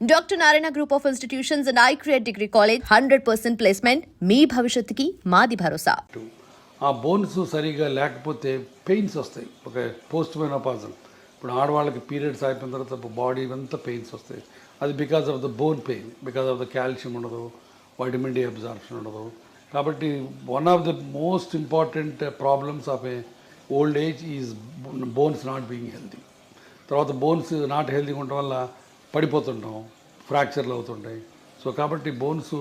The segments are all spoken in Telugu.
Doctor Narayana group of institutions and I create degree college hundred percent placement మీ భవిష్యత్తుకి మాది భరోసా. ఆ బోన్స్ సరిగా లేకపోతే పెయిన్స్ వస్తాయి. ఒక పోస్ట్ మెనోపాజల్ ఇప్పుడు ఆడవాళ్ళకి పీరియడ్స్ అయిపోయిన తర్వాత బాడీ అంతా పెయిన్స్ వస్తాయి. అది because of the bone pain because of the calcium ఉండదు వైటమిన్ డి అబ్జార్ప్షన్ ఉండదు. కాబట్టి one of the most important problems of a old age is bones not being healthy. తర్వాత బోన్స్ నాట్ హెల్తీగా ఉండటం వల్ల పడిపోతుంటాం ఫ్రాక్చర్లు అవుతుంటాయి. సో కాబట్టి బోన్స్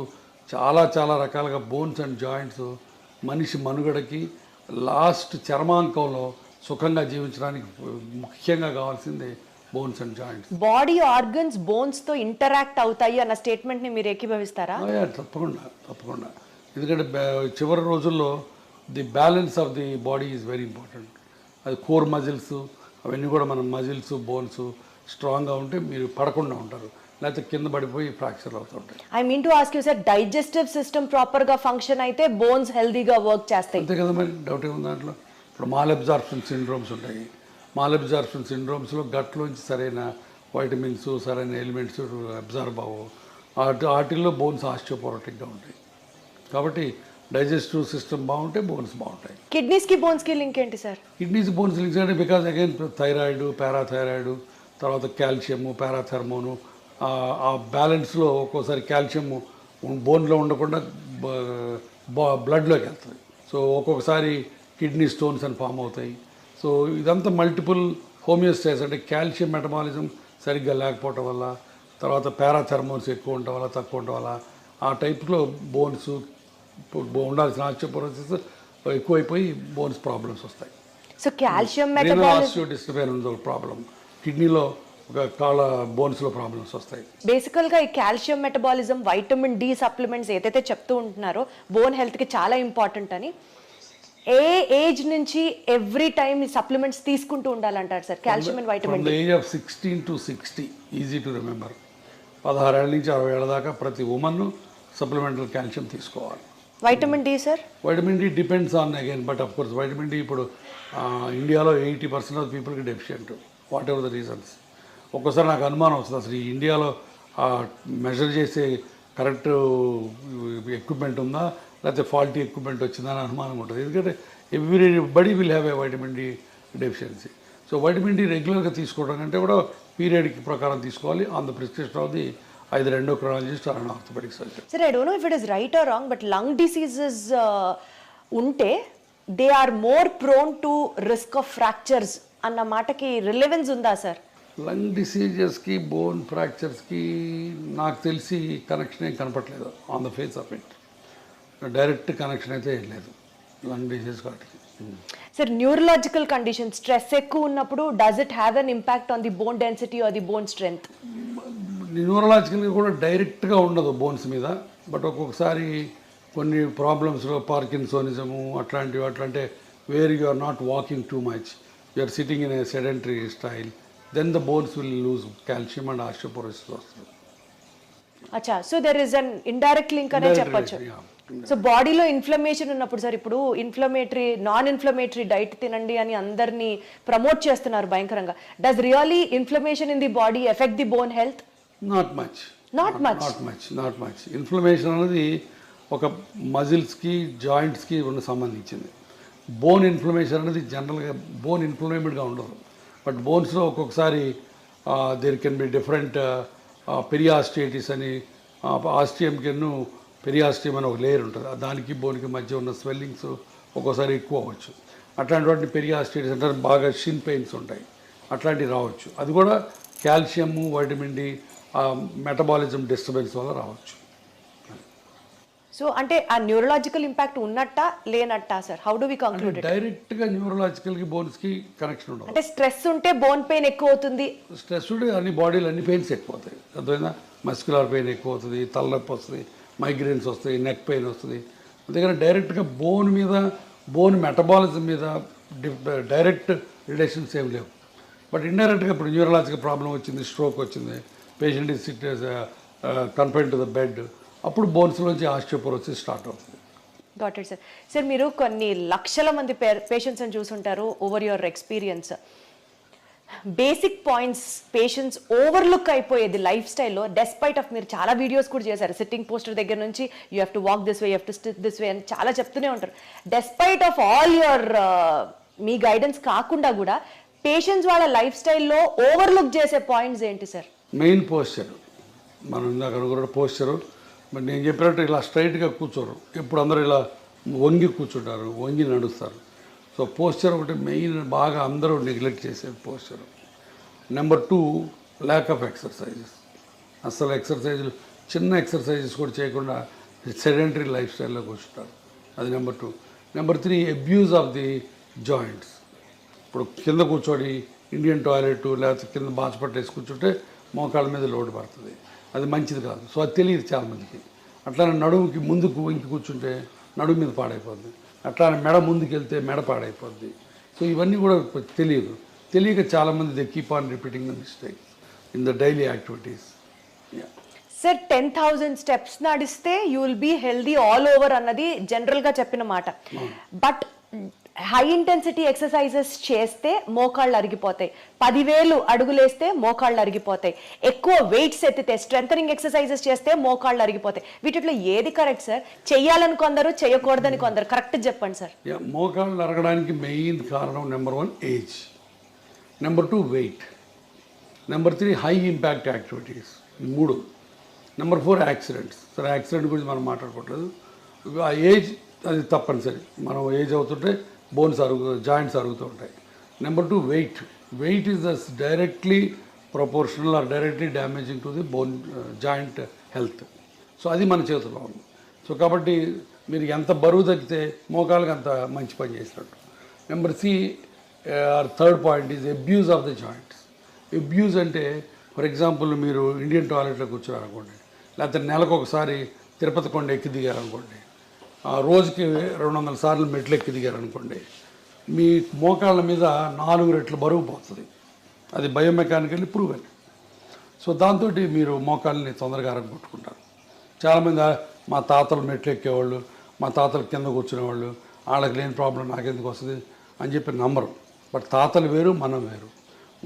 చాలా చాలా రకాలుగా బోన్స్ అండ్ జాయింట్స్ మనిషి మనుగడకి లాస్ట్ చర్మాంకంలో సుఖంగా జీవించడానికి ముఖ్యంగా కావాల్సింది bones and joints. Body organs బోన్స్తో interact అవుతాయి అన్న స్టేట్మెంట్ని మీరు ఏకీభవిస్తారా? తప్పకుండా తప్పకుండా. ఎందుకంటే చివరి రోజుల్లో the balance of the body is very important. అది కోర్ మజిల్స్ అవన్నీ కూడా మన మజిల్స్ బోన్స్ స్ట్రాంగ్గా ఉంటే మీరు పడకుండా ఉంటారు. లేకపోతే కింద పడిపోయి ఫ్రాక్చర్ అవుతుంటాయి I mean to ask you sir digestive system ప్రాపర్గా ఫంక్షన్ అయితే బోన్స్ హెల్దీగా వర్క్ చేస్తాయి. అంతే కదా మరి డౌట్ ఏముంది దాంట్లో? ఇప్పుడు మాల్ అబ్జార్ప్షన్ సిండ్రోమ్స్ ఉంటాయి. మాల్ అబ్జార్ప్షన్ సిండ్రోమ్స్లో గట్లోంచి సరైన వైటమిన్స్ సరైన ఎలిమెంట్స్ అబ్జార్బ్ అవ్వవు. వాటి వాటిల్లో బోన్స్ ఆస్టియోపోరటిక్గా ఉంటాయి. కాబట్టి డైజెస్టివ్ సిస్టమ్ బాగుంటే బోన్స్ బాగుంటాయి. కిడ్నీస్కి బోన్స్కి లింక్ ఏంటి సార్ కిడ్నీస్ బోన్స్ లింక్స్ అంటే బికాజ్ అగైన్ థైరాయిడ్ పారాథైరాయిడ్ తర్వాత కాల్షియము పారాథర్మోను ఆ బ్యాలెన్స్లో ఒక్కోసారి కాల్షియము బోన్లో ఉండకుండా బ్లడ్లోకి వెళ్తుంది. సో ఒక్కొక్కసారి కిడ్నీ స్టోన్స్ అని ఫామ్ అవుతాయి. సో ఇదంతా మల్టిపుల్ హోమియోస్టేస్ అంటే కాల్షియం మెటబాలిజం సరిగ్గా లేకపోవటం వల్ల తర్వాత పారాథర్మోన్స్ ఎక్కువ ఉండటం వల్ల తక్కువ ఉండటం వల్ల ఆ టైప్లో బోన్స్ ఉండాల్సిన ఆస్టియోపోరోసిస్ ఎక్కువైపోయి బోన్స్ ప్రాబ్లమ్స్ వస్తాయి. సో కాల్షియం మెటబాలిజం ఆస్టియోడిస్ట్రఫీ ఉంది ఒక ప్రాబ్లం కిడ్నీలో ఒక కాళ్ళ బోన్స్లో ప్రాబ్లమ్స్ వస్తాయి. బేసికల్గా ఈ calcium metabolism vitamin D supplements ఏదైతే చెప్తూ ఉంటున్నారో బోన్ హెల్త్కి చాలా ఇంపార్టెంట్ అని. ఏ ఏజ్ నుంచి ఎవ్రీ టైం సప్లిమెంట్స్ తీసుకుంటూ ఉండాలంటారు sir? Calcium and vitamin age of sixteen to sixty easy to remember. పదహారేళ్ళ నుంచి అరవై ఏళ్ళ దాకా ప్రతి ఉమెన్ సప్లిమెంటరీ కాల్షియం తీసుకోవాలి. Vitamin D sir? Vitamin D depends on again but of course vitamin D ఇప్పుడు ఇండియాలో ఎయిటీ పర్సెంట్ ఆఫ్ పీపుల్కి డెఫిషియంట్. Whatever the reasons. ఒక్కోసారి నాకు అనుమానం వస్తుంది. అసలు ఈ ఇండియాలో మెజర్ చేసే కరెక్ట్ ఎక్విప్మెంట్ ఉందా? లేకపోతే ఫాల్టీ ఎక్విప్మెంట్ వచ్చిందా అని అనుమానం ఉంటుంది. ఎందుకంటే everybody will have a vitamin D deficiency so vitamin D రెగ్యులర్గా తీసుకోవడం కంటే కూడా పీరియడ్కి ప్రకారం తీసుకోవాలి. On the prescription of the ఐదు రెండో క్రాలజిస్ట్ and orthopaedic surgeon sir I don't know if it is right or wrong but lung diseases ఉంటే they are more prone to risk of fractures అన్న మాటకి రిలెవెన్స్ ఉందా సార్ లంగ్ డిసీజెస్కి బోన్ ఫ్రాక్చర్స్కి నాకు తెలిసి కనెక్షన్ ఏం కనపట్లేదు on the face of it direct connection అయితే లేదు. లంగ్ డిసీజ్ వాటికి సార్ న్యూరలాజికల్ కండిషన్ స్ట్రెస్ ఎక్కువ ఉన్నప్పుడు does it have an impact on the bone density or the bone strength న్యూరలాజికల్గా కూడా డైరెక్ట్గా ఉండదు బోన్స్ మీద. బట్ ఒక్కొక్కసారి కొన్ని ప్రాబ్లమ్స్లో పార్కిన్సోనిజము అట్లాంటివి అట్లాంటి where you are not walking too much you are sitting in a sedentary style then the bones will lose calcium and osteoporosis వస్తుంది అచ్చా. So there is an indirect link అనే చెప్పొచ్చు. సో బాడీలో ఇన్ఫ్లమేషన్ ఉన్నప్పుడు సార్ ఇప్పుడు ఇన్ఫ్లమేటరీ నాన్ ఇన్ఫ్లమేటరీ డైట్ తినండి అని అందరినీ ప్రమోట్ చేస్తున్నారు భయంకరంగా. Does really inflammation in the body affect the bone health not much Not much. Not much not much inflammation అనేది ఒక మజిల్స్కి జాయింట్స్కి ఉన్న సంబంధించింది. బోన్ ఇన్ఫ్లమేషన్ అనేది జనరల్గా బోన్ ఇన్ఫ్లమేటెడ్గా ఉండదు. బట్ బోన్స్లో ఒక్కొక్కసారి there can be different periostitis అని ఆస్టియంకెన్ను పెరియాస్టియం అని ఒక లేయర్ ఉంటుంది. దానికి బోన్కి మధ్య ఉన్న స్వెల్లింగ్స్ ఒక్కోసారి ఎక్కువ అవ్వచ్చు. అట్లాంటి వాటిని పెరియాస్టేటిస్ అంటే బాగా షిన్ పెయిన్స్ ఉంటాయి. అట్లాంటివి రావచ్చు. అది కూడా calcium vitamin D metabolism disturbance వల్ల రావచ్చు. సో అంటే ఆ న్యూరలాజికల్ ఇంపాక్ట్ ఉన్నట్టా లేనట్టా sir how do we conclude డైరెక్ట్గా న్యూరలాజికల్కి బోన్స్కి కనెక్షన్ ఉండదు. అంటే స్ట్రెస్ ఉంటే బోన్ పెయిన్ ఎక్కువ అవుతుంది స్ట్రెస్ ఉంటే అన్ని బాడీలో అన్ని పెయిన్స్ ఎక్కువ అవుతాయి అర్థమైందా? మస్కులర్ పెయిన్ ఎక్కువ అవుతుంది తలనొప్పి వస్తుంది మైగ్రేన్స్ వస్తాయి నెక్ పెయిన్ వస్తుంది. అందుకని డైరెక్ట్గా బోన్ మీద బోన్ మెటబాలిజం మీద డైరెక్ట్ రిలేషన్స్ ఏం లేవు. బట్ ఇండైరెక్ట్గా ఇప్పుడు న్యూరలాజికల్ ప్రాబ్లం వచ్చింది స్ట్రోక్ వచ్చింది. Patient is sit confine to the bed అప్పుడు బోన్స్లోంచి ఆస్టియోపోరోసిస్ స్టార్ట్ అవుతుంది. గాట్ ఇట్ సార్ సార్ మీరు కొన్ని లక్షల మంది పేషెంట్స్ అని చూసుంటారు over your experience basic points patients overlook అయిపోయేది లైఫ్ స్టైల్లో డెస్పైట్ ఆఫ్ మీరు చాలా వీడియోస్ కూడా చేశారు. సిట్టింగ్ పోస్టర్ దగ్గర నుంచి you have to walk this way you have to stitch this way అని చాలా చెప్తూనే ఉంటారు. డెస్పైట్ ఆఫ్ ఆల్ యువర్ మీ గైడెన్స్ కాకుండా కూడా పేషెంట్స్ వాళ్ళ లైఫ్ స్టైల్లో ఓవర్లుక్ చేసే పాయింట్స్ ఏంటి సార్ మెయిన్ పోస్చర్ మనం ఇందాక కూడా పోస్చరు మరి నేను చెప్పినట్టు ఇలా స్ట్రైట్గా కూర్చోరు. ఎప్పుడు అందరూ ఇలా వంగి కూర్చుంటారు వంగి నడుస్తారు. సో పోస్చర్ ఒకటి మెయిన్ బాగా అందరూ నెగ్లెక్ట్ చేసేది posture. Number two lack of exercises అసలు ఎక్సర్సైజులు చిన్న ఎక్సర్సైజెస్ కూడా చేయకుండా సెడెంటరీ లైఫ్ స్టైల్లో కూర్చుంటారు అది number two. Number three abuse of the joints ఇప్పుడు కింద కూర్చోడి ఇండియన్ టాయిలెట్ లేకపోతే కింద బాచ్ పట్టేసి కూర్చుంటే మోకాళ్ళ మీద లోడ్ పడుతుంది. అది మంచిది కాదు. సో అది తెలియదు చాలామందికి. అట్లానే నడుముకి ముందుకు ఇంకి కూర్చుంటే నడుము మీద పాడైపోద్ది. అట్లానే మెడ ముందుకు వెళ్తే మెడ పాడైపోద్ది. సో ఇవన్నీ కూడా తెలియదు. తెలియక చాలామంది they keep on repeating the mistake in the daily activities. Sir ten thousand steps నడిస్తే you will be healthy all over అన్నది జనరల్గా చెప్పిన మాట. బట్ హై ఇంటెన్సిటీ ఎక్సర్సైజెస్ చేస్తే మోకాళ్ళు అరిగిపోతాయి. పదివేలు అడుగులేస్తే మోకాళ్ళు అరిగిపోతాయి. ఎక్కువ వెయిట్స్ ఎత్తితే స్ట్రెంథనింగ్ ఎక్సర్సైజెస్ చేస్తే మోకాళ్ళు అరిగిపోతాయి. వీటిలో ఏది కరెక్ట్ సార్ చేయాలని కొందరు చేయకూడదని కొందరు. కరెక్ట్ చెప్పండి సార్ మోకాళ్ళు అరగడానికి మెయిన్ కారణం number one age number two weight number three high impact activities మూడు. నెంబర్ ఫోర్ యాక్సిడెంట్స్ సరే యాక్సిడెంట్ గురించి మనం మాట్లాడుకోవట్లేదు. ఆ ఏజ్ అది తప్పనిసరి. మనం ఏజ్ అవుతుంటే బోన్స్ అరుగు జాయింట్స్ అరుగుతూ ఉంటాయి. Number two weight weight is thus directly proportional or directly damaging to the bone joint health so అది మన చేతిలో ఉంది. సో కాబట్టి మీరు ఎంత బరువు తగ్గితే మోకాలకు అంత మంచి పని చేసినట్టు. Number C or third point is abuse of the joints abuse అంటే ఫర్ ఎగ్జాంపుల్ మీరు ఇండియన్ టాయిలెట్లో కూర్చున్నారనుకోండి లేకపోతే నెలకు ఒకసారి తిరుపతి కొండ ఎక్కి దిగారనుకోండి రోజుకి రెండు వందల సార్లు మెట్లు ఎక్కి దిగారు అనుకోండి మీ మోకాళ్ళ మీద నాలుగు రెట్లు బరువు పోతుంది. అది బయోమెకానికల్లీ ప్రూవెన్ సో దాంతో మీరు మోకాళ్ళని తొందరగా అరగొట్టుకుంటారు చాలామంది మా తాతలు మెట్లు ఎక్కేవాళ్ళు మా తాతలు కింద కూర్చునేవాళ్ళు వాళ్ళకి లేని ప్రాబ్లం నాకెందుకు వస్తుంది? అని చెప్పి నమ్మరు. బట్ తాతలు వేరు మనం వేరు.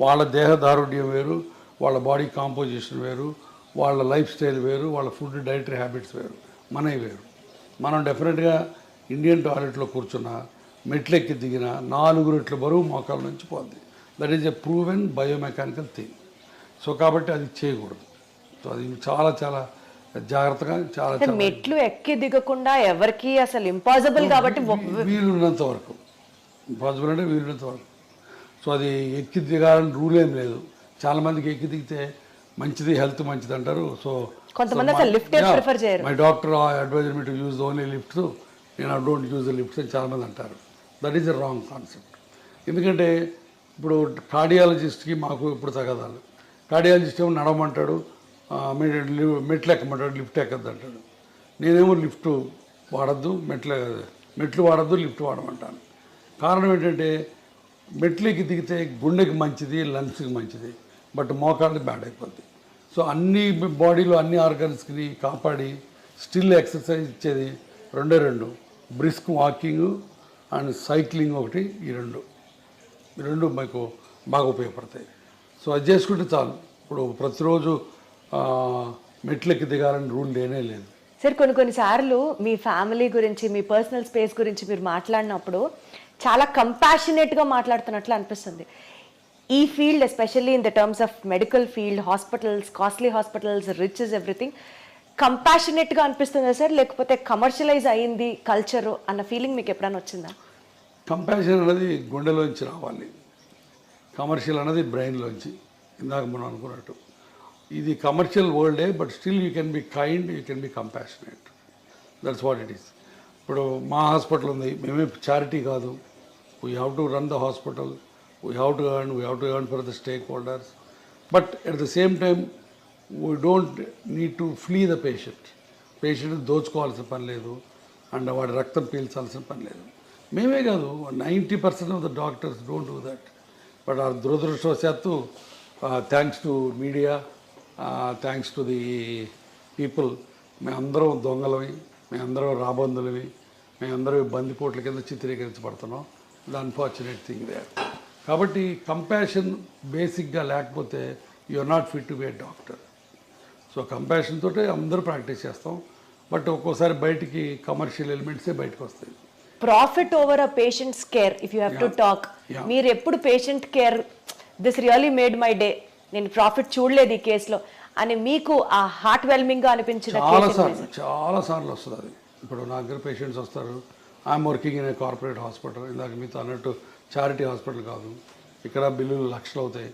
వాళ్ళ దేహదారుఢ్యం వేరు వాళ్ళ బాడీ కాంపోజిషన్ వేరు వాళ్ళ లైఫ్ స్టైల్ వేరు వాళ్ళ ఫుడ్ డైటరీ హ్యాబిట్స్ వేరు. మనవి వేరు. మనం డెఫినెట్గా ఇండియన్ టాయిలెట్లో కూర్చున్న మెట్లెక్కి దిగిన నాలుగు రెట్ల బరువు మోకాల నుంచి పోద్ది. That is a proven biomechanical thing so కాబట్టి అది చేయకూడదు. సో అది చాలా చాలా జాగ్రత్తగా చాలా మెట్లు ఎక్కి దిగకుండా ఎవరికి అసలు ఇంపాసిబుల్ కాబట్టి వీలున్నంత వరకు. పాసిబుల్ అంటే వీలున్నంత వరకు. సో అది ఎక్కి దిగాలని రూల్ ఏం లేదు. చాలా మందికి ఎక్కి దిగితే మంచిది హెల్త్ మంచిది అంటారు సో కొంతమంది అసలు ఏ prefer చేయరు. My doctor adviser me to use only lifts నేను ఐ డోంట్ యూజ్ లిఫ్ట్స్ అని చాలామంది అంటారు. That is a wrong concept ఎందుకంటే ఇప్పుడు కార్డియాలజిస్ట్కి మాకు ఇప్పుడు తగదాలు. కార్డియాలజిస్ట్ ఏమో నడవమంటాడు మెట్లు ఎక్కమంటాడు లిఫ్ట్ ఎక్కద్దు అంటాడు నేనేమో లిఫ్ట్ వాడద్దు మెట్ల మెట్లు వాడద్దు లిఫ్ట్ వాడమంటాను. కారణం ఏంటంటే మెట్లకి దిగితే గుండెకి మంచిది లంగ్స్కి మంచిది బట్ మోకాళ్ళకి బ్యాడ్ అయిపోద్ది. సో అన్ని బాడీలో అన్ని ఆర్గన్స్కి కాపాడి స్టిల్ ఎక్సర్సైజ్ ఇచ్చేది రెండే రెండు. బ్రిస్క్ వాకింగ్ అండ్ సైక్లింగ్ ఒకటి ఈ రెండు. ఈ రెండు మీకు బాగా ఉపయోగపడతాయి. సో అది చేసుకుంటే చాలు. ఇప్పుడు ప్రతిరోజు ఆ, మెట్లెక్కి దిగాలని రూల్ లేనే లేదు. సార్ కొన్ని కొన్ని సార్లు మీ ఫ్యామిలీ గురించి మీ పర్సనల్ స్పేస్ గురించి మీరు మాట్లాడినప్పుడు చాలా కంపాషనేట్గా మాట్లాడుతున్నట్లు అనిపిస్తుంది. ఈ field especially in the terms of medical field hospitals costly hospitals rich is ఎవ్రీథింగ్గా అనిపిస్తుందా సార్? లేకపోతే కమర్షియలైజ్ అయింది కల్చరు అన్న ఫీలింగ్ మీకు ఎప్పుడైనా వచ్చిందా? కంపాషన్ అనేది గుండెలోంచి రావాలి. కమర్షియల్ అనేది బ్రెయిన్లోంచి ఇందాక మనం అనుకున్నట్టు. ఇది commercial వరల్డే but still you can be kind you can be compassionate that's what it is ఇప్పుడు మా హాస్పిటల్ ఉంది. మేమే చారిటీ కాదు. We have to run the hospital we have to earn, we have to earn for the stakeholders. Holders but the the same time don't don't need to the the patient patient దోచుకోవాల్సిన పని లేదు అండ్ వాడి రక్తం పీల్చాల్సిన పని లేదు. మేమే కాదు ninety percent of the doctors don't do that but ఆ దురదృష్టవశాత్తు thanks to media thanks to the people మేమందరం దొంగలవి మేమందరం రాబందులవి మేమందరం బందిపోట్ల కింద చిత్రీకరించబడుతున్నాం. ద అన్ఫార్చునేట్ థింగ్ దే కాబట్టి కంపాషన్ బేసిక్గా లేకపోతే you are not fit to be a doctor so compassion తోటే అందరూ ప్రాక్టీస్ చేస్తాం. బట్ ఒక్కోసారి బయటికి కమర్షియల్ ఎలిమెంట్సే బయటకు వస్తాయి. Profit over a patients care if you have to talk. మీరు ఎప్పుడు patient care this really made my day నేను ప్రాఫిట్ చూడలేదు ఈ కేసులో అని మీకు ఆ హార్ట్ వెల్మింగ్గా అనిపించిన చాలా సార్లు చాలా సార్లు వస్తుంది అది. ఇప్పుడు నా దగ్గర పేషెంట్స్ వస్తారు. I'm working in a corporate hospital ఇందాక మీతో అన్నట్టు చారిటీ హాస్పిటల్ కాదు. ఇక్కడ బిల్లులు లక్షలు అవుతాయి.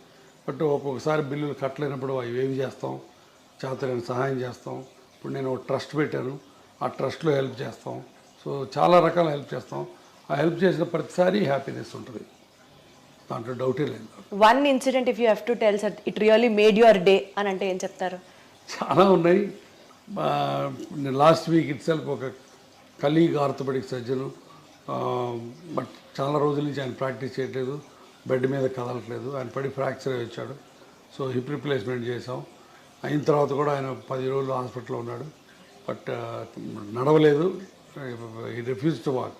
బట్ ఒక్కొక్కసారి బిల్లులు కట్టలేనప్పుడు అవి ఏవి చేస్తాం? చేతనైన సహాయం చేస్తాం. ఇప్పుడు నేను ఒక ట్రస్ట్ పెట్టాను. ఆ ట్రస్ట్లో హెల్ప్ చేస్తాం. సో చాలా రకాల హెల్ప్ చేస్తాం. ఆ హెల్ప్ చేసిన ప్రతిసారి హ్యాపీనెస్ ఉంటుంది. దాంట్లో డౌటే లేదు. One incident if you have to tell sir it really made your day అని అంటే ఏం చెప్తారు? చాలా ఉన్నాయి. లాస్ట్ వీక్ ఇట్ సెల్ఫ్ ఒక కలీగ్ ఆర్థోపెడిక్ సర్జను బట్ చాలా రోజుల నుంచి ఆయన ప్రాక్టీస్ చేయట్లేదు బెడ్ మీద కదలట్లేదు ఆయన పడి ఫ్రాక్చర్ అయి వచ్చాడు. సో హిప్ రిప్లేస్మెంట్ చేసాం అయిన తర్వాత కూడా ఆయన పది రోజులు హాస్పిటల్లో ఉన్నాడు. బట్ నడవలేదు. ఈ రిఫ్యూజ్ టు వాక్.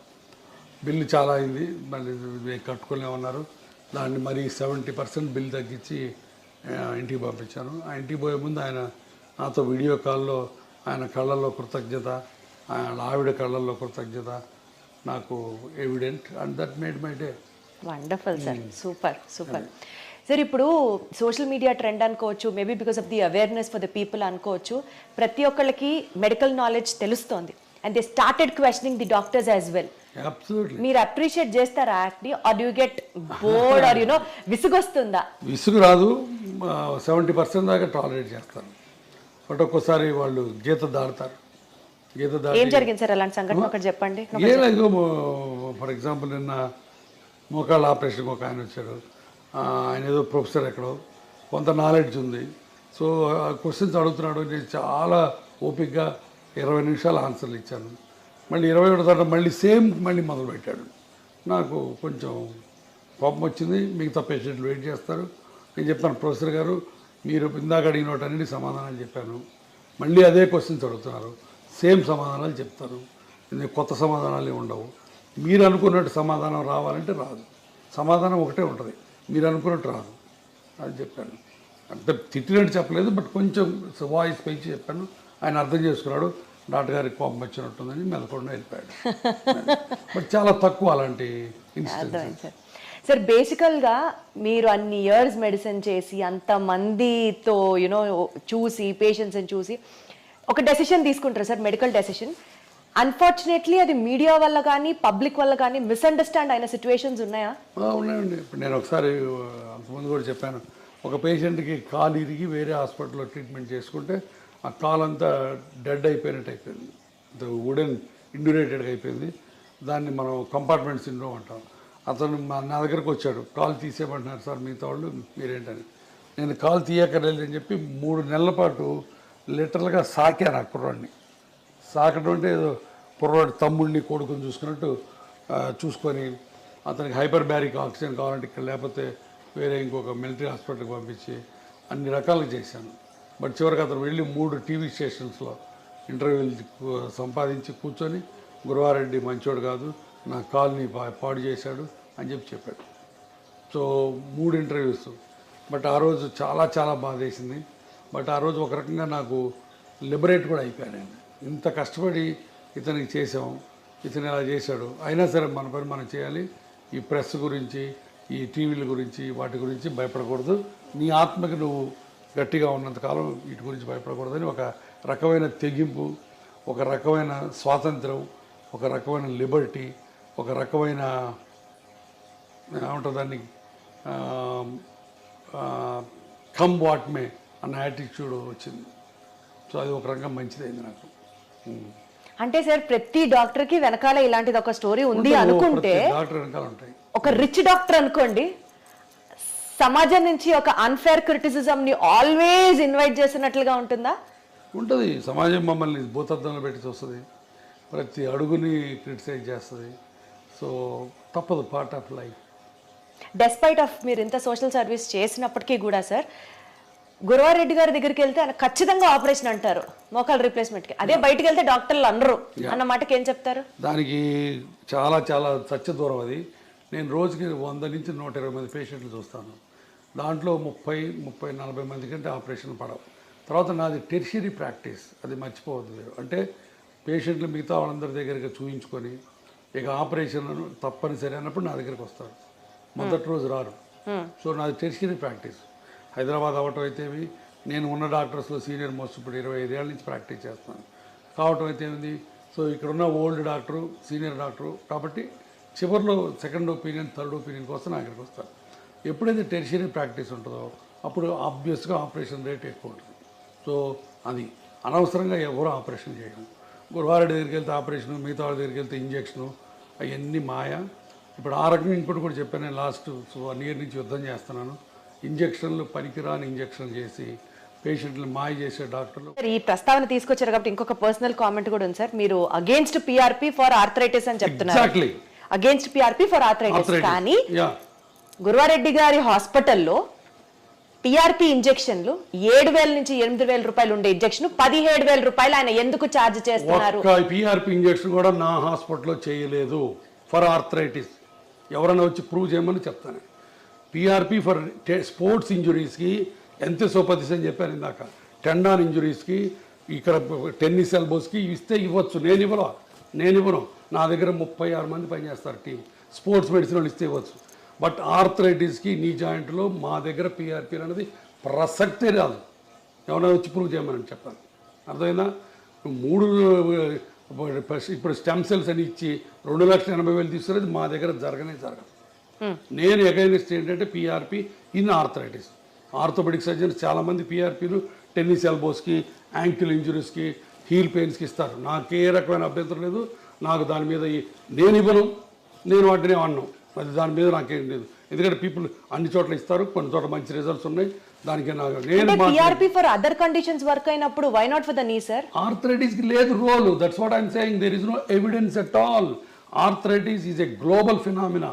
బిల్లు చాలా అయింది. మళ్ళీ కట్టుకునే ఉన్నారు. దాన్ని మరి సెవెంటీ పర్సెంట్ బిల్ తగ్గించి ఇంటికి పంపించాను. ఆ ఇంటికి పోయే ముందు ఆయన నాతో వీడియో కాల్లో ఆయన కళ్ళల్లో కృతజ్ఞత ఆయన ఆవిడ కళ్ళల్లో కృతజ్ఞత నాకు evident and that made my day wonderful sir super super sir ఇప్పుడు సోషల్ మీడియా ట్రెండ్ అనుకోవచ్చు maybe because of the awareness for the people అనుకోవచ్చు ప్రతి ఒక్కళ్ళకి మెడికల్ నాలెడ్జ్ తెలుస్తోంది. And they started questioning the doctors as well మీరు అప్రిషియేట్ చేస్తారా యాక్ట్ని or you get bored or you know విసుగొస్తుందా? విసుగు రాదు. సెవెంటీ పర్సెంట్ దాకా టాలరేట్ చేస్తాను బట్ ఒక్కోసారి వాళ్ళు గీత దాడతారు ఏం దాటి జరిగింది సార్ అలాంటి సంఘటన ఒకటి చెప్పండి? ఫర్ ఎగ్జాంపుల్ నిన్న మోకాళ్ళ ఆపరేషన్కి ఒక ఆయన వచ్చాడు. ఆయన ఏదో ప్రొఫెసర్ ఎక్కడో. కొంత నాలెడ్జ్ ఉంది. సో క్వశ్చన్స్ అడుగుతున్నాడు నేను చాలా ఓపిక్గా ఇరవై నిమిషాలు ఆన్సర్లు ఇచ్చాను. మళ్ళీ ఇరవై ఒకటి తర్వాత మళ్ళీ సేమ్ మళ్ళీ మొదలుపెట్టాడు. నాకు కొంచెం కోపం వచ్చింది. మిగతా పేషెంట్లు వెయిట్ చేస్తారు. నేను చెప్తాను ప్రొఫెసర్ గారు మీరు ఇందాక అడిగిన వాటన్నిటి సమాధానాలు చెప్పాను. మళ్ళీ అదే క్వశ్చన్స్ అడుగుతున్నారు. సేమ్ సమాధానాలు చెప్తారు. కొత్త సమాధానాలు ఉండవు. మీరు అనుకున్నట్టు సమాధానం రావాలంటే రాదు. సమాధానం ఒకటే ఉంటుంది. మీరు అనుకున్నట్టు రాదు. అది చెప్పాను. అంత తిట్టినట్టు చెప్పలేదు బట్ కొంచెం వాయిస్ పెంచి చెప్పాను. ఆయన అర్థం చేసుకున్నాడు. డాక్టర్ గారికి కోపం వచ్చినట్టుందని మెదకుండా వెళ్ళిపోయాడు బట్ చాలా తక్కువ అలాంటి ఇన్సిడెంట్స్ సార్. సార్ బేసికల్గా మీరు అన్ని ఇయర్స్ మెడిసిన్ చేసి అంత మందితో యునో చూసి పేషెంట్స్ని చూసి ఒక డెసిషన్ తీసుకుంటారు సార్ మెడికల్ డెసిషన్ అన్ఫార్చునేట్లీ అది మీడియా వల్ల కానీ పబ్లిక్ వల్ల కానీ మిస్అండర్స్టాండ్ అయిన సిచ్యువేషన్స్ ఉన్నాయా? ఉన్నాయండి. ఇప్పుడు నేను ఒకసారి అంతకుముందు కూడా చెప్పాను. ఒక పేషెంట్కి కాలు ఇరిగి వేరే హాస్పిటల్లో ట్రీట్మెంట్ చేసుకుంటే ఆ కాలు అంతా డెడ్ అయిపోయినట్టు అయిపోయింది. వుడెన్ ఇండ్యూరేటెడ్గా అయిపోయింది. దాన్ని మనం కంపార్ట్మెంట్ సిండ్రోమ్ అంటాం. అతను మా నా దగ్గరకు వచ్చాడు. కాల్ తీసేయమంటున్నారు సార్ మిగతా వాళ్ళు మీరేంటని? నేను కాల్ తీయక్కర్లేదు అని చెప్పి మూడు నెలల పాటు లిటరల్గా సాకాను ఆ కుర్రాడిని. సాకడం అంటే ఏదో కుర్రాడు తమ్ముడిని కొడుకుని చూసుకున్నట్టు చూసుకొని అతనికి హైపర్ బ్యారిక్ ఆక్సిజన్ కావాలంటే ఇక్కడ లేకపోతే వేరే ఇంకొక మిలిటరీ హాస్పిటల్కి పంపించి అన్ని రకాలుగా చేశాను. బట్ చివరికి అతను వెళ్ళి మూడు టీవీ స్టేషన్స్లో ఇంటర్వ్యూలు సంపాదించి కూర్చొని గురువారెడ్డి మంచోడు కాదు నా కాల్ని పా- పాడు చేశాడు అని చెప్పి చెప్పాడు. సో మూడు ఇంటర్వ్యూస్. బట్ ఆ రోజు చాలా చాలా బాధ వేసింది బట్ ఆ రోజు ఒక రకంగా నాకు లిబరేట్ కూడా అయిపోయాను నేను. ఇంత కష్టపడి ఇతనికి చేసాం ఇతను ఇలా చేశాడు అయినా సరే మన పని మనం చేయాలి. ఈ ప్రెస్ గురించి ఈ టీవీల గురించి వాటి గురించి భయపడకూడదు. నీ ఆత్మకి నువ్వు గట్టిగా ఉన్నంతకాలం వీటి గురించి భయపడకూడదని ఒక రకమైన తెగింపు ఒక రకమైన స్వాతంత్రం ఒక రకమైన లిబర్టీ ఒక రకమైన ఏమంటారు దాన్ని కమ్ వాట్ మే. అన్న యాటిట్యూడ్ వచ్చింది. సో అది ఒక రకంగా మంచిదైంది నాకు. అంటే సార్ ప్రతి డాక్టర్కి వెనకాల ఇలాంటిది ఒక స్టోరీ ఉంది అనుకుంటే డాక్టర్ వెనకాల ఉంటాయి. ఒక రిచ్ డాక్టర్ అనుకోండి సమాజం నుంచి ఒక అన్ఫేర్ క్రిటిసిజం ని ఆల్వేస్ ఇన్వైట్ చేసినట్లుగా ఉంటుందా? ఉంటుంది. సమాజం మమ్మల్ని భూతద్దంలో పెట్టి చూస్తుంది. ప్రతి అడుగుని క్రిటిసైజ్ చేస్తుంది. సో తప్పదు part of life despite of మీరు ఇంత సోషల్ సర్వీస్ చేసినప్పటికీ కూడా సార్ గురవారెడ్డి గారి దగ్గరికి వెళ్తే ఆయన ఖచ్చితంగా ఆపరేషన్ అంటారు. మోకాల్ రిప్లేస్మెంట్కి. అదే బయటికి వెళ్తే డాక్టర్లు అనరు. అన్న మాటకి ఏం చెప్తారు? దానికి చాలా చాలా సత్య దూరం అది. నేను రోజుకి వంద నుంచి నూట ఇరవై మంది పేషెంట్లు చూస్తాను. దాంట్లో ముప్పై ముప్పై నలభై మంది కంటే ఆపరేషన్ పడవు. తర్వాత నాది టెర్షరీ ప్రాక్టీస్. అది మర్చిపోవద్దు మీరు. అంటే పేషెంట్లు మిగతా వాళ్ళందరి దగ్గరికి చూయించుకొని ఇక ఆపరేషన్ తప్పనిసరి అన్నప్పుడు నా దగ్గరికి వస్తారు. మొదటి రోజు రారు. సో నాది టెర్షరీ ప్రాక్టీస్. హైదరాబాద్ అవ్వటం అయితేవి నేను ఉన్న డాక్టర్స్లో సీనియర్ మోస్ట్ ఇప్పుడు ఇరవై ఐదేళ్ళ నుంచి ప్రాక్టీస్ చేస్తాను కావటం అయితే ఏంది సో ఇక్కడ ఉన్న ఓల్డ్ డాక్టరు సీనియర్ డాక్టరు కాబట్టి చివరిలో సెకండ్ ఒపీనియన్ థర్డ్ ఒపీనియన్ కోసం నా ఇక్కడికి వస్తాను ఎప్పుడైతే టెరిషరీ ప్రాక్టీస్ ఉంటుందో అప్పుడు ఆబ్వియస్గా ఆపరేషన్ రేట్ ఎక్కువ ఉంటుంది. సో అది అనవసరంగా ఎవరు ఆపరేషన్ చేయడం గురువారెడ్డి దగ్గరికి వెళ్తే ఆపరేషన్ మిగతా వాళ్ళ దగ్గరికి వెళ్తే ఇంజెక్షను అవన్నీ మాయ. ఇప్పుడు ఆ రకంగా ఇంకోటి కూడా చెప్పాను నేను లాస్ట్ వన్ ఇయర్ నుంచి యుద్ధం చేస్తున్నాను. ఇంజక్షన్లు పనికిరాని ఇంజక్షన్లు చేసి పేషెంట్లు మాయ చేసే డాక్టర్లు. ఈ ప్రస్తావన తీసుకొచ్చారు కాబట్టి ఇంకొక పర్సనల్ కామెంట్ కూడా ఉంది సార్. మీరు అగేన్స్ట్ పిఆర్పి ఫర్ ఆర్థరైటిస్ అని చెప్తున్నారు. అగేన్స్ట్ పిఆర్పి ఫర్ ఆర్థరైటిస్ కానీ గురువారెడ్డి గారి హాస్పిటల్లో పిఆర్పి ఇంజెక్షన్లు ఏడు వేల నుంచి ఎనిమిది వేల రూపాయలు ఉండే ఇంజెక్షన్ పదిహేడు వేల రూపాయలు ఆయన ఎందుకు ఛార్జ్ చేస్తున్నారు? పిఆర్పి ఇంజెక్షన్ కూడా నా హాస్పిటల్లో చేయలేదు. ఫర్ ఆర్థరైటిస్ ఎవరైనా వచ్చి ప్రూవ్ చేయమని చెప్తాను. పిఆర్పి ఫర్ స్పోర్ట్స్ ఇంజురీస్కి ఎంత సోపతిస్ అని చెప్పాను ఇందాక. టెండాన్ ఇంజురీస్కి ఇక్కడ టెన్నిస్ ఎల్బోస్కి ఇస్తే ఇవ్వచ్చు. నేను ఇవ్వను. నేను ఇవ్వను. నా దగ్గర ముప్పై ఆరు మంది పనిచేస్తారు టీం. స్పోర్ట్స్ మెడిసిన్ వాళ్ళు ఇస్తే ఇవ్వచ్చు. బట్ ఆర్థరైటిస్కి నీ జాయింట్లో మా దగ్గర పిఆర్పి అనేది ప్రసక్తే రాదు. ఎవరైనా వచ్చి ప్రూవ్ చేయమని చెప్పాను అర్థమైందా? మూడు ఇప్పుడు స్టెమ్ సెల్స్ అని ఇచ్చి రెండు లక్షల ఎనభై వేలు తీసుకునేది మా దగ్గర జరగనే జరగదు. నేను ఎగైనెస్ట్ ఏంటంటే PRP in arthritis orthopaedic surgeons చాలామంది పిఆర్పీలు టెన్నిస్ ఎల్బోస్కి యాంకిల్ ఇంజురీస్కి హీల్ పెయిన్స్కి ఇస్తారు. నాకు ఏ రకమైన అభ్యంతరం లేదు. నాకు దాని మీద నేను ఇవ్వను. నేను వాటిని అన్నాను అది దాని మీద నాకేం లేదు. ఎందుకంటే పీపుల్ అన్ని చోట్ల ఇస్తారు. కొన్ని చోట్ల మంచి రిజల్ట్స్ ఉన్నాయి. దానికి నాకు నేను అంటే ఫర్ అదర్ కండిషన్స్ వర్క్ అయినప్పుడు why not for the knee sir ఆర్థరైటిస్కి లేదు role that's what I'm saying there is no evidence at all arthritis is a global phenomena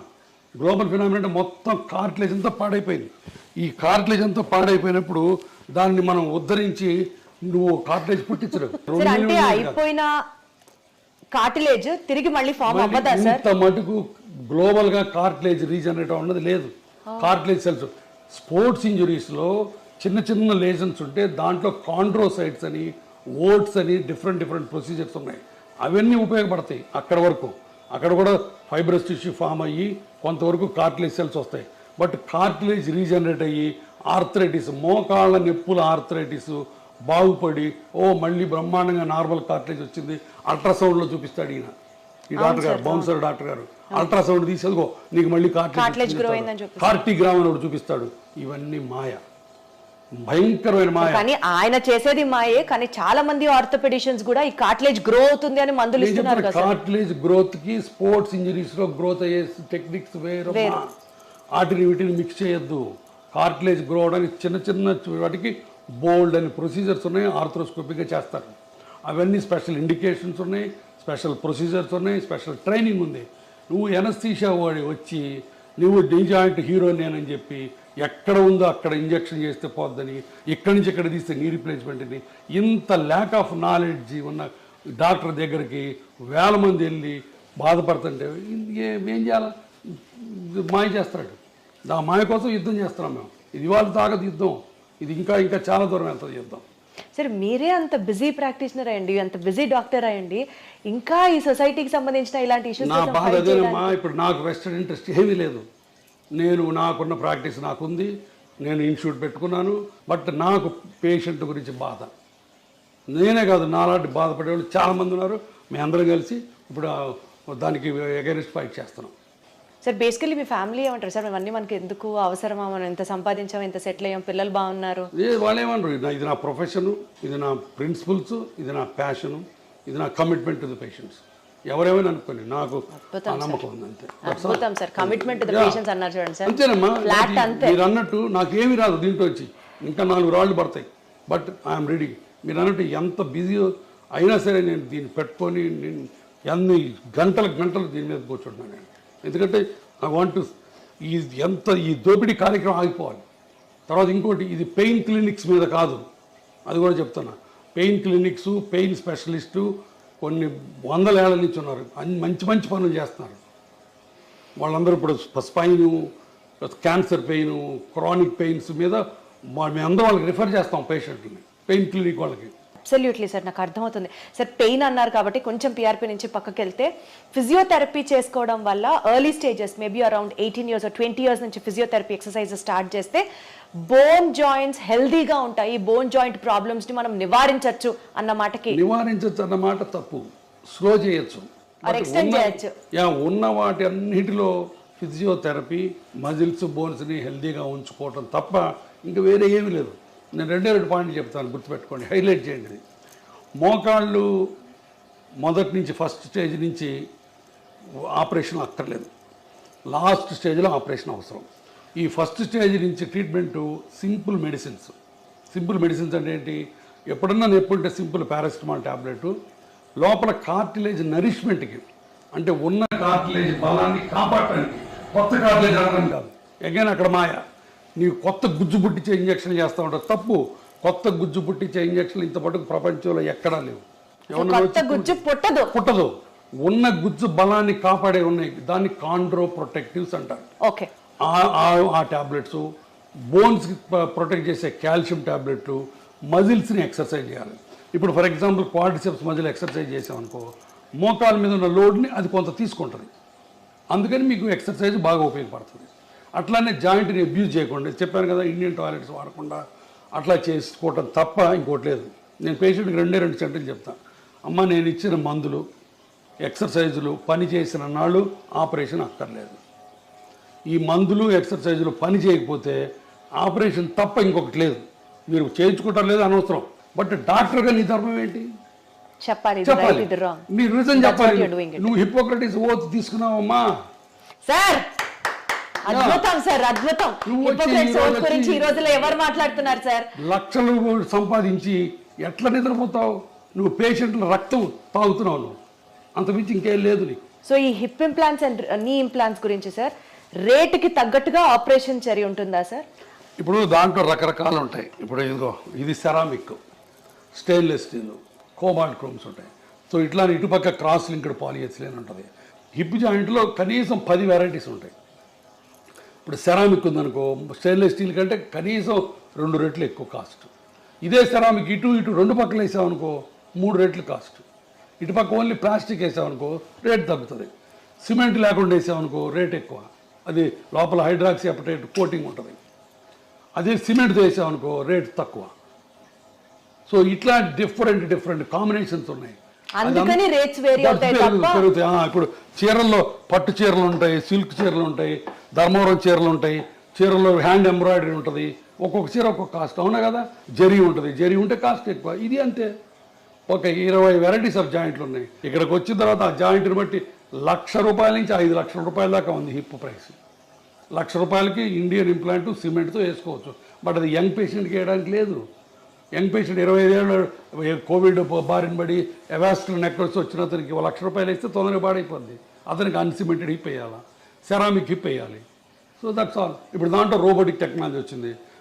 global phenomena అంటే మొత్తం కార్టిలేజ్ అంతా పాడైపోయింది. ఈ కార్టిలేజ్ అంతా పాడైపోయినప్పుడు దాన్ని మనం ఉద్ధరించి నువ్వు కార్టిలేజ్ అంటే అయిపోయిన కార్టిలేజ్ తిరిగి మళ్ళీ ఫామ్ అవ్వదా సార్? ఇంత మటుకు గ్లోబల్గా కార్టిలేజ్ రీజనరేట్ అన్నది లేదు. కార్టిలేజ్ సెల్స్ స్పోర్ట్స్ ఇంజురీస్లో చిన్న చిన్న లేజన్స్ ఉంటే దాంట్లో కాండ్రోసైట్స్ అని ఓట్స్ అని డిఫరెంట్ డిఫరెంట్ ప్రొసీజర్స్ ఉన్నాయి. అవన్నీ ఉపయోగపడతాయి అక్కడ వరకు. అక్కడ కూడా ఫైబ్రస్ టిష్యూ ఫామ్ అయ్యి కొంతవరకు కార్టిలేజ్ సెల్స్ వస్తాయి. బట్ కార్టిలేజ్ రీజనరేట్ అయ్యి ఆర్థరైటిస్ మోకాళ్ళ నొప్పుల ఆర్థరైటిస్ బాగుపడి ఓ మళ్ళీ బ్రహ్మాండంగా నార్మల్ కార్టిలేజ్ వచ్చింది. అల్ట్రాసౌండ్లో చూపిస్తాడు ఈయన. ఈ డాక్టర్ గారు బౌన్సర్ డాక్టర్ గారు. అల్ట్రాసౌండ్ తీసేదిగో నీకు మళ్ళీ కార్టిలేజ్. కార్టిగ్రామ్ అని ఒకటి చూపిస్తాడు. ఇవన్నీ మాయ. భయంకరమైన మాయ. కానీ ఆయన చేసేది మాయే కానీ చాలా మంది ఆర్థోపెడిషియన్స్ కూడా ఈ కార్టిలేజ్ గ్రో అవుతుంది అని మందులు ఇస్తున్నారు కార్టిలేజ్ గ్రోత్కి స్పోర్ట్స్ ఇంజరీస్లో గ్రోత్ అయ్యే టెక్నిక్స్ వేరు వాటిని వీటిని మిక్స్ చేయొద్దు. కార్టిలేజ్ గ్రో అవడానికి చిన్న చిన్న వాటికి బోల్డ్ అని ప్రొసీజర్స్ ఉన్నాయి ఆర్థ్రోస్కోపిక్గా చేస్తారు. అవన్నీ స్పెషల్ ఇండికేషన్స్ ఉన్నాయి స్పెషల్ ప్రొసీజర్స్ ఉన్నాయి స్పెషల్ ట్రైనింగ్ ఉంది. నువ్వు ఎనస్థీషియా వాడి వచ్చి నువ్వు డిజాయింట్ హీరో నేనని చెప్పి ఎక్కడ ఉందో అక్కడ ఇంజెక్షన్ చేస్తే పోద్దని ఇక్కడి నుంచి ఇక్కడ తీస్తే నీ రిప్లేస్మెంట్ని ఇంత ల్యాక్ ఆఫ్ నాలెడ్జ్ ఉన్న డాక్టర్ దగ్గరికి వేల మంది వెళ్ళి బాధపడుతుంటే ఏం చేయాలి? మాయ చేస్తాడు. ఆ మాయ కోసం యుద్ధం చేస్తున్నాం మేము. ఇది వాళ్ళ తాగదు యుద్ధం. ఇది ఇంకా ఇంకా చాలా దూరం వెళ్తుంది యుద్ధం. సరే మీరే అంత బిజీ ప్రాక్టీషనర్ అయ్యండి అంత బిజీ డాక్టర్ అయ్యండి ఇంకా ఈ సొసైటీకి సంబంధించిన ఇలాంటి ఇష్యూస్ నా బాధ అదేనమ్మా ఇప్పుడు నాకు వెస్టర్న్ ఇంట్రెస్ట్ ఏమీ లేదు. నేను నాకున్న ప్రాక్టీస్ నాకుంది నేను ఇన్స్టిట్యూట్ పెట్టుకున్నాను బట్ నాకు పేషెంట్ గురించి బాధ. నేనే కాదు నాలాంటి బాధపడేవాళ్ళు చాలామంది ఉన్నారు. మీ అందరం కలిసి ఇప్పుడు దానికి అగైనెస్ట్ ఫైట్ చేస్తున్నాం. సార్ బేసికలీ మీ ఫ్యామిలీ ఏమంటారు? సార్ ఇవన్నీ మనకి ఎందుకు అవసరమా? మనం ఎంత సంపాదించాం? ఎంత సెటిల్ అయ్యాం? పిల్లలు బాగున్నారు. ఏ వాళ్ళేమన్నారు ఇది నా- ప్రొఫెషను ఇది నా ప్రిన్సిపల్స్ ఇది నా ప్యాషను ఇది నా కమిట్మెంట్ టు ద పేషెంట్స్ ఎవరేమైనా అనుకోండి నాకు నమ్మకం ఉంది అంతే. అద్భుతం sir. Commitment to the. Patients అన్నారు చూడండి సార్. అంతేనమ్మా. నాకు మీరు అన్నట్టు నాకేమీ రాదు దీంట్లో వచ్చి. ఇంకా నాలుగు రాళ్ళు పడతాయి. బట్ ఐఎమ్ రెడీ మీరు అన్నట్టు ఎంత బిజీ అయినా సరే నేను దీన్ని పెట్టుకొని నేను ఎన్ని గంటల గంటలు దీని మీద కూర్చుంటున్నాను నేను. ఎందుకంటే ఐ వాంట్ ఈ ఎంత ఈ దోపిడీ కార్యక్రమం ఆగిపోవాలి. తర్వాత ఇంకోటి ఇది పెయిన్ క్లినిక్స్ మీద కాదు. అది కూడా చెప్తున్నా. పెయిన్ క్లినిక్స్ పెయిన్ స్పెషలిస్టు కొన్ని వందల ఏళ్ళ నుంచి ఉన్నారు. అన్ని మంచి మంచి పనులు చేస్తున్నారు. వాళ్ళందరూ ఇప్పుడు spine cancer pain chronic pains మీద మా- మేము అందరం వాళ్ళకి రిఫర్ చేస్తాం పేషెంట్ని పెయిన్ క్లినిక్ వాళ్ళకి. అబ్సల్యూట్లీ సార్ నాకు అర్థమవుతుంది. సార్ పెయిన్ అన్నారు కాబట్టి కొంచెం పిఆర్పి నుంచి పక్కకి వెళ్తే ఫిజియోథెరపీ చేసుకోవడం వల్ల early stages maybe around eighteen years twenty years నుంచి ఫిజియోథెరపీ ఎక్సర్సైజ్ స్టార్ట్ చేస్తే బోన్ జాయింట్స్ హెల్దీగా ఉంటాయి. బోన్ జాయింట్ ప్రాబ్లమ్స్ని మనం నివారించవచ్చు అన్న మాటకి నివారించచ్చు అన్నమాట తప్పు. స్లో చేయొచ్చు. ఉన్న వాటి అన్నిటిలో ఫిజియోథెరపీ మజిల్స్ బోన్స్ని హెల్దీగా ఉంచుకోవటం తప్ప ఇంకా వేరే ఏమీ లేదు. నేను రెండే రెండు పాయింట్లు చెప్తాను గుర్తుపెట్టుకోండి. హైలైట్ చేయండి ఇది మోకాళ్ళు మొదటి నుంచి ఫస్ట్ స్టేజ్ నుంచి ఆపరేషన్ అక్కర్లేదు. లాస్ట్ స్టేజ్లో ఆపరేషన్ అవసరం. ఈ ఫస్ట్ స్టేజ్ నుంచి treatment simple medicines. Simple medicines అంటే ఏంటి? ఎప్పుడన్నా నొప్పి ఉంటే సింపుల్ పారాసిటమాల్ ట్యాబ్లెట్ లోపల కార్టిలేజ్ నరిష్మెంట్కి అంటే ఉన్న కార్టిలేజ్ బలాన్ని కాపాడటానికి కొత్త కార్టిలేజ్ రావడం కాదు. ఎగైన్ అక్కడ మాయ. నీవు కొత్త గుజ్జు పుట్టించే ఇంజక్షన్ చేస్తూ ఉంటావు తప్పు. కొత్త గుజ్జు పుట్టించే ఇంజక్షన్లు ఇంత పట్టుకు ప్రపంచంలో ఎక్కడా లేవు. గుజ్జు పుట్టదు. పుట్టదు. ఉన్న గుజ్జు బలాన్ని కాపాడే ఉన్నాయి. దాన్ని కాండ్రో ప్రొటెక్టివ్స్ అంటారు. ఓకే. ఆ- ట్యాబ్లెట్స్ బోన్స్కి ప్రొటెక్ట్ చేసే కాల్షియం ట్యాబ్లెట్లు మజిల్స్ని ఎక్సర్సైజ్ చేయాలి. ఇప్పుడు for example quadriceps muscle exercise చేసామనుకో మోకాల మీద ఉన్న లోడ్ని అది కొంత తీసుకుంటుంది. అందుకని మీకు ఎక్సర్సైజ్ బాగా ఉపయోగపడుతుంది. అట్లానే జాయింట్ని అబ్యూజ్ చేయకుండా చెప్పాను కదా ఇండియన్ టాయిలెట్స్ వాడకుండా అట్లా చేసుకోవటం తప్ప ఇంకోటి లేదు. నేను పేషెంట్కి రెండే రెండు సెంటర్లు చెప్తాను అమ్మ నేను ఇచ్చిన మందులు ఎక్సర్సైజులు పని చేసిన నాళ్ళు ఆపరేషన్ అక్కర్లేదు. ఈ మందులు ఎక్సర్సైజులు పని చేయకపోతే ఆపరేషన్ తప్ప ఇంకొకటి లేదు. మీరు చేయించుకుంటారు లేదు అనవసరం. బట్ డాక్టర్గా నీ ధర్మం ఏంటి? చెప్పాలి మీరు what చెప్పాలి. నువ్వు హిపోక్రటిస్ ఓత్ తీసుకున్నావమ్మా. సార్ అద్భుతం సార్ అద్భుతం. గురించి ఈ రోజుల్లో ఎవరు మాట్లాడుతున్నారు సార్? లక్షలు సంపాదించి ఎట్లా నిద్రపోతావు? నువ్వు పేషెంట్ల రక్తం తాగుతున్నావు నువ్వు. అంతమించి ఇంకేం లేదు నీకు. సో ఈ hip implants and knee implants గురించి సార్ రేటుకి తగ్గట్టుగా ఆపరేషన్ చర్య ఉంటుందా సార్? ఇప్పుడు దాంట్లో రకరకాలు ఉంటాయి. ఇప్పుడు ఇదిగో ఇది ceramic stainless steel cobalt chromes ఉంటాయి. సో ఇట్లా ఇటుపక్క క్రాస్ లింక్డ్ పాలిఎథిలిన్ ఉంటుంది. హిప్ జాయింట్లో కనీసం పది వెరైటీస్ ఉంటాయి. ఇప్పుడు సెరామిక్ ఉందనుకో స్టెయిన్లెస్ స్టీల్ కంటే కనీసం రెండు రెట్లు ఎక్కువ కాస్ట్. ఇదే సెరామిక్ ఇటు ఇటు రెండు పక్కలు వేసామనుకో మూడు రెట్లు కాస్ట్. ఇటు పక్క ఓన్లీ ప్లాస్టిక్ వేసామనుకో రేట్ తగ్గుతుంది. సిమెంట్ లేకుండా వేసామనుకో రేట్ ఎక్కువ. అది లోపల హైడ్రాక్సీ అపటైట్ కోటింగ్ ఉంటుంది. అదే సిమెంట్ వేసామనుకో రేట్ తక్కువ. సో ఇట్లా డిఫరెంట్ డిఫరెంట్ కాంబినేషన్స్ ఉన్నాయి. అందుకని vary That's అవుతాయి పెరుగుతాయి. ఆ, ఇప్పుడు చీరల్లో పట్టు చీరలు ఉంటాయి సిల్క్ చీరలు ఉంటాయి ధర్మవరం చీరలు ఉంటాయి. చీరల్లో హ్యాండ్ ఎంబ్రాయిడరీ ఉంటుంది. ఒక్కొక్క చీర ఒక్కొక్క కాస్ట్ అవునా కదా? జరీ ఉంటుంది. జరీ ఉంటే కాస్ట్ ఎక్కువ. ఇది అంతే. ఒక ఇరవై వెరైటీస్ ఆఫ్ జాయింట్లు ఉన్నాయి. ఇక్కడికి వచ్చిన తర్వాత ఆ జాయింట్ని బట్టి లక్ష రూపాయల నుంచి ఐదు లక్షల రూపాయల దాకా ఉంది హిప్ ప్రైస్ లక్ష రూపాయలకి ఇండియన్ ఇంప్లాంట్ సిమెంట్తో వేసుకోవచ్చు. బట్ అది యంగ్ పేషెంట్కి వేయడానికి లేదు. యంగ్ పేషెంట్ ఇరవై ఐదేళ్ళు కోవిడ్ బారిన పడి ఎవాస్టర్ నెక్లెస్ వచ్చిన అతనికి ఒక లక్ష రూపాయలు ఇస్తే తొందరగా పాడైపోద్ది. అతనికి అన్సిమెంటెడ్ హిప్ వేయాలా? సెరామిక్ హిప్ వేయాలి. సో దట్స్ ఆల్ ఇప్పుడు దాంట్లో రోబోటిక్ టెక్నాలజీ వచ్చింది.